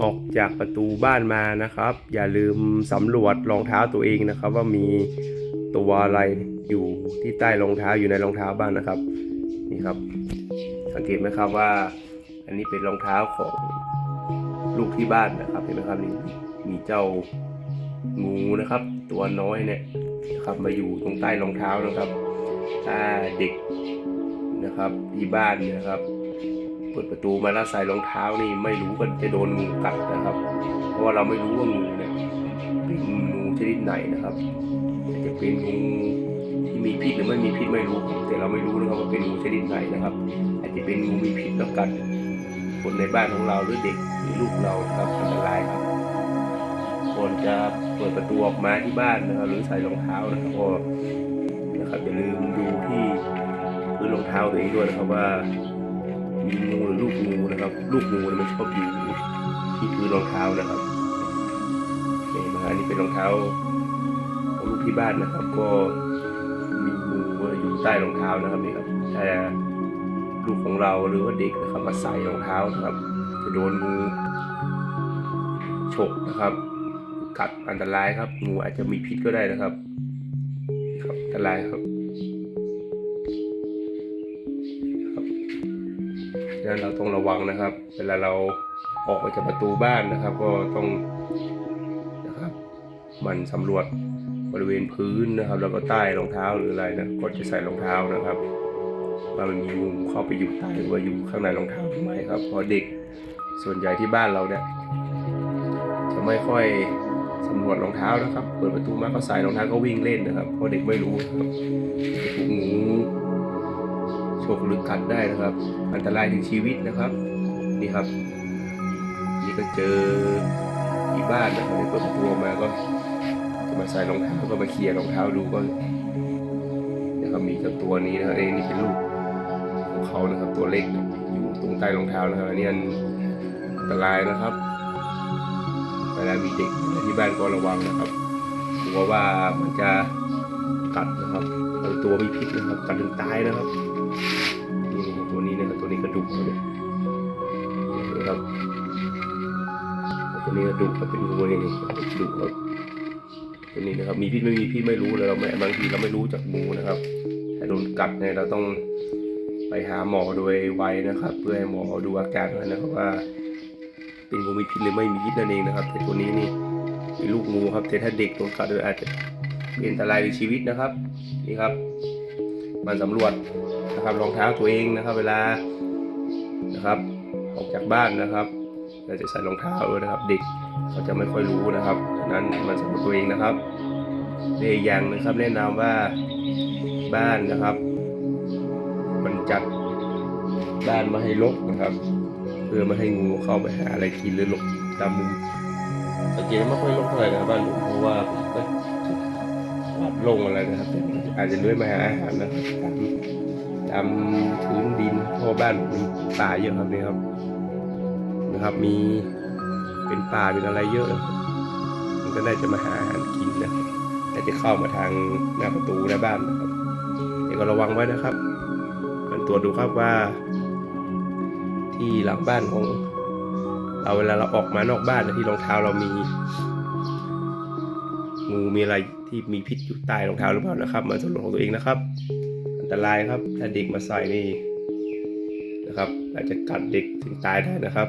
ออกจากประตูบ้านมานะครับ อย่าลืมสำรวจรองเท้าตัวเองนะครับ ว่ามีตัวอะไรอยู่ที่ใต้รองเท้าอยู่ในรองเท้าบ้างนะครับ นี่ครับ สังเกตไหมครับว่า อันนี้เป็นรองเท้าของลูกที่บ้านนะครับเห็นไหมครับนี่มีเจ้างูนะครับ ตัวน้อยเนี่ยนะครับมาอยู่ตรงใต้รองเท้านะครับถ้าเด็กนะครับที่บ้านนะครับ ปิดประตูมาแล้วใส่รองเท้านี่ไม่รู้กันจะโดนงูกัดนะครับ เพราะว่าเราไม่รู้ว่างูเนี่ยเป็นงูชนิดไหนนะครับอาจจะเป็นงูที่มีพิษหรือไม่มีพิษไม่รู้ แต่เราไม่รู้นะครับว่าเป็นงูชนิดไหนนะครับ อาจจะเป็นงูมีพิษแล้วกัดคนในบ้านของเราหรือเด็กหรือลูกเราครับอันตรายครับก่อนจะเปิดประตูออกมาที่บ้านนะครับหรือใส่รองเท้านะครับก็นะครับอย่าลืมดูที่พื้นรองเท้าตัวเองด้วยนะครับว่า งูหรือลูกงูนะครับ ลูกงูมันชอบอยู่ที่พื้นรองเท้านะครับนี่นะฮะอันนี่เป็นรองเท้าของลูกที่บ้านนะครับ ก็มีงูอยู่ใต้รองเท้านะครับนี่ครับถ้าลูกของเราหรือว่าเด็กนะครับมาใส่รองเท้านะครับจะโดนงูฉกนะครับ กัดอันตรายครับ งูอาจจะมีพิษก็ได้นะครับ ครับอันตรายครับะนั้นเราต้องระวังนะครับ เวลาเราออกมาจากประตูบ้านนะครับ ก็ต้องนะครับมันสำรวจบริเวณพื้นนะครับ แล้วก็ใต้รองเท้าหรืออะไรนะก่อนจะใส่รองเท้านะครับว่ามันมีงูเข้าไปอยู่ใต้หรือว่าอยู่ข้างในรองเท้าหรือไม่ครับเพราะเด็กส่วนใหญ่ที่บ้านเราเนี่ยจะไม่ค่อยสำรวจรองเท้านะครับ เปิดประตูมาก็ใส่รองเท้าก็วิ่งเล่นนะครับเพราะเด็กไม่รู้ครับถูกงู หรือกัดได้นะครับ อันตรายถึงชีวิตนะครับ นี่ครับ นี่ก็เจอที่บ้านนะครับเปิดประตูออกมาก็จะมาใส่รองเท้าก็มาเคลียร์รองเท้าดูก็นะครับมีเจ้าตัวนี้นะครับเอ้ยนี่เป็นลูกของเขานะครับ ตัวเล็กอยู่ตรงใต้รองเท้านะครับอันนี้อันอันตรายนะครับเวลามีเด็กที่บ้านก็ระวังนะครับกลัวว่ามันจะกัดนะครับบางตัวมีพิษนะครับกัดถึงตายนะครับ ตัวนี้กระดูกเขาเนี่ยนะครับตัวนี้กระดูกเขาเป็นงูนี่นี่กระดูกครับตัวนี้นะครับ มีพิษไม่มีพิษไม่รู้เลยเราไม่บางทีเราไม่รู้จากงูนะครับถ้าโดนกัดเนี่ยเราต้องไปหาหมอโดยไวนะครับ เพื่อให้หมอดูอาการนะครับว่า เป็นงูมีพิษหรือไม่มีพิษนั่นเองนะครับแต่ตัวนี้นี่เป็นลูกงูครับแต่ถ้าเด็กโดนกัดโดยอาจจะเป็นอันตรายถึงชีวิตนะครับนี่ครับ มันสำรวจนะครับรองเท้าตัวเองนะครับ เวลานะครับออกจากบ้านนะครับเราจะใส่รองเท้าเออนะครับ เด็กเขาจะไม่ค่อยรู้นะครับนั้นมันสำรวจตัวเองนะครับเรียกอย่างนะครับแนะนำว่าบ้านนะครับ มันจัดบ้านมาให้รกนะครับ เพื่อไม่ให้งูเข้าไปหาอะไรกินหรือหลบตามมุมสังเกตไม่ค่อยรกเท่าไหร่นะบ้านผมเพราะว่าผม ลงอะไรนะครับ อาจจะเลื้อยมาหาอาหารนะตามตามพื้นดินเพราะว่าบ้านมีป่าเยอะครับนี่ครับนะครับ มีเป็นป่าเป็นอะไรเยอะมันก็น่าจะมาหาอาหารกินนะน่าจะเข้ามาทางหน้าประตูหน้าบ้านนะครับเดี๋ยวก็ระวังไว้นะครับมันตรวจดูครับว่า ที่หลังบ้านของเราเวลาเราออกมานอกบ้านนะที่รองเท้าเรามี งูมีอะไรที่มีพิษอยู่ใต้รองเท้าหรือเปล่านะครับมาสำรวจของตัวเองนะครับ อันตรายครับถ้าเด็กมาใส่นี่นะครับอาจจะกัดเด็กถึงตายได้นะครับ